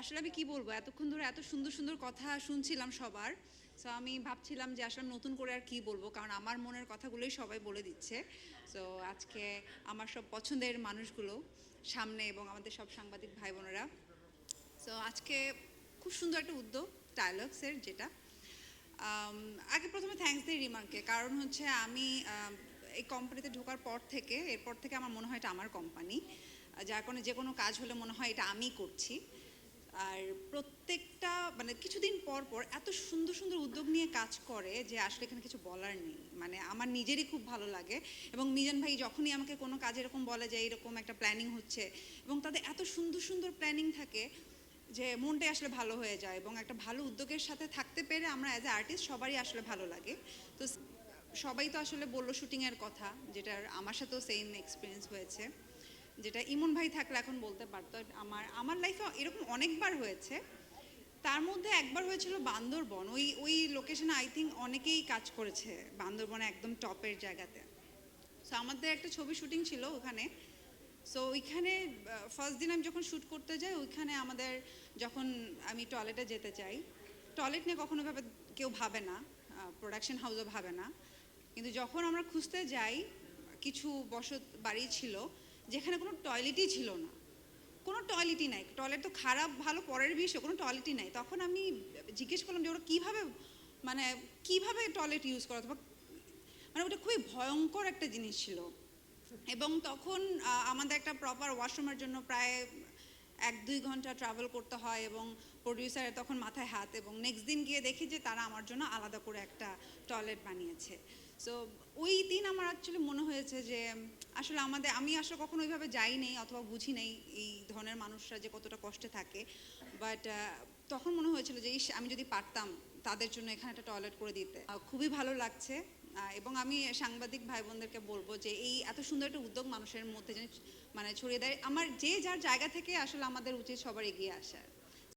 আসলে আমি কি বলব? এতক্ষণ ধরে এত সুন্দর সুন্দর কথা শুনছিলাম সবার। সো আমি ভাবছিলাম যে আসলে নতুন করে আর কি বলব? কারণ আমার মনের কথাগুলোই সবাই বলে দিচ্ছে। সো আজকে আমার সব পছন্দের মানুষগুলো সামনে এবং আমাদের সব সাংবাদিক ভাই বোনেরা সো আজকে খুব সুন্দর একটা উদ্যোগ ডায়ালগসের যেটা। আগে প্রথমে থ্যাঙ্কস দিই রিমাকে কারণ হচ্ছে আমি এই কোম্পানিতে ঢোকার পর থেকে, এরপর থেকে আমার মনে হয় এটা আমার কোম্পানি যার কারণে যে কোনো কাজ হলে মনে হয় এটা আমি করছি। আর প্রত্যেকটা মানে কিছুদিন পর পর এত সুন্দর সুন্দর উদ্যোগ নিয়ে কাজ করে যে আসলে এখানে কিছু বলার নেই। মানে আমার নিজেরই খুব ভালো লাগে এবং মিজান ভাই যখনই আমাকে কোনো কাজ এরকম বলে যে এরকম একটা প্ল্যানিং হচ্ছে এবং তাদের এত সুন্দর সুন্দর প্ল্যানিং থাকে যে মনটাই আসলে ভালো হয়ে যায় এবং একটা ভালো উদ্যোগের সাথে থাকতে পেরে আমরা অ্যাজ এ আর্টিস্ট সবারই আসলে ভালো লাগে। তো সবাই তো আসলে বলল শুটিংয়ের কথা, যেটার আমার সাথেও সেম এক্সপিরিয়েন্স হয়েছে। যেটা ইমন ভাই থাকলে এখন বলতে পারতো, আমার আমার এরকম অনেকবার হয়েছে। তার মধ্যে একবার হয়েছিল বান্দরবন। ওই ওই লোকেশনে আই থিঙ্ক অনেকেই কাজ করেছে বান্দরবনে একদম টপের জায়গাতে। সো আমাদের একটা ছবি শুটিং ছিল ওখানে। সো ওইখানে ফার্স্ট দিন আমি যখন শ্যুট করতে যাই, ওইখানে আমাদের যখন আমি টয়লেটে যেতে চাই টয়লেট নিয়ে কখনো ভাবে, কেউ ভাবে না প্রোডাকশন হাউসও ভাবে না। কিন্তু যখন আমরা খুঁজতে যাই, কিছু বসত বাড়ি ছিল, যেখানে কোনো টয়লেটই ছিল না। কোনো টয়লেটই নাই। টয়লেট তো খারাপ, ভালো, পরের বিষয় কোনো টয়লেটই নাই। তখন আমি জিজ্ঞেস করলাম যে ওরা কীভাবে মানে কীভাবে টয়লেট ইউজ করা? অথবা মানে ওটা খুবই ভয়ঙ্কর একটা জিনিস ছিল। এবং তখন আমাদের একটা প্রপার ওয়াশরুমের জন্য প্রায় এক, দুই ঘণ্টা ট্রাভেল করতে হয় এবং প্রডিউসারের তখন মাথায় হাত এবং নেক্সট দিন গিয়ে দেখি যে তারা আমার জন্য আলাদা করে একটা টয়লেট বানিয়েছে। সো ওই দিন আমার অ্যাকচুয়ালি মনে হয়েছে যে, আসলে আমাদের, আমি আসলে কখনো ওইভাবে যাই নেই অথবা বুঝি নেই এই ধরনের মানুষরা যে কতটা কষ্টে থাকে। বাট তখন মনে হয়েছিল যে, ইস, আমি যদি পারতাম তাদের জন্য এখানে একটা টয়লেট করে দিতে। খুবই ভালো লাগছে। এবং আমি সাংবাদিক ভাই বোনদেরকে বলব যে, এই এত সুন্দর একটা উদ্যোগ মানুষের মধ্যে যেন মানে ছড়িয়ে দেয়। আমার যে যার জায়গা থেকে আসলে আমাদের উচিত সবার এগিয়ে আসার।